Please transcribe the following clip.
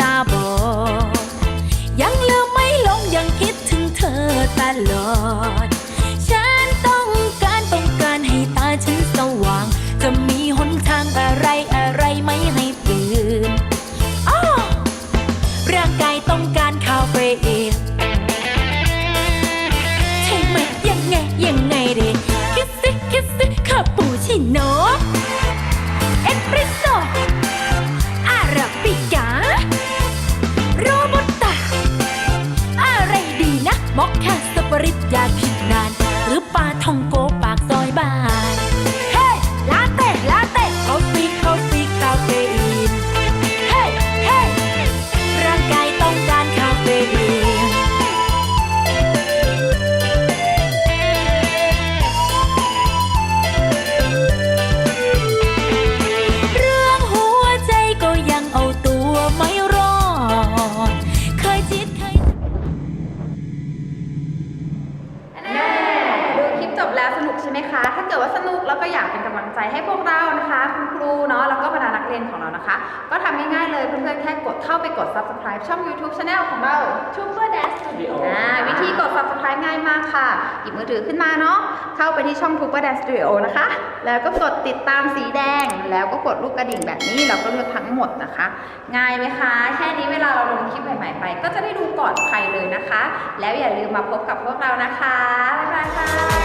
ตาบอดยังลืมไม่ลงยังคิดถึงเธอตลอด ฉันต้องการต้องการให้ตาฉันสว่าง จะมีหนทางอะไร ว่าสนุกแล้วก็อยากเป็นกำลังใจให้พวกเรานะคะ คุณครูเนาะแล้วก็บรรดานักเรียนของเรานะคะ ก็ทำง่ายๆเลยเพื่อนๆแค่กดเข้าไปกด subscribe ช่อง YouTube Channel ของเรา Super Dance Studio อ่าวิธีกด subscribe ง่ายมากค่ะ หยิบมือถือขึ้นมาเนาะเข้าไปที่ช่อง Tuber Dance Studio นะคะ แล้วก็กดติดตามสีแดง แล้วก็กดลูกกระดิ่งแบบนี้เราก็เลือกทั้งหมดนะคะ ง่ายไหมคะแค่นี้เวลาเราลงคลิปใหม่ๆไป ก็จะได้ดูก่อนใครเลยนะคะ แล้วอย่าลืมมาพบกับพวกเรานะคะบ๊ายบ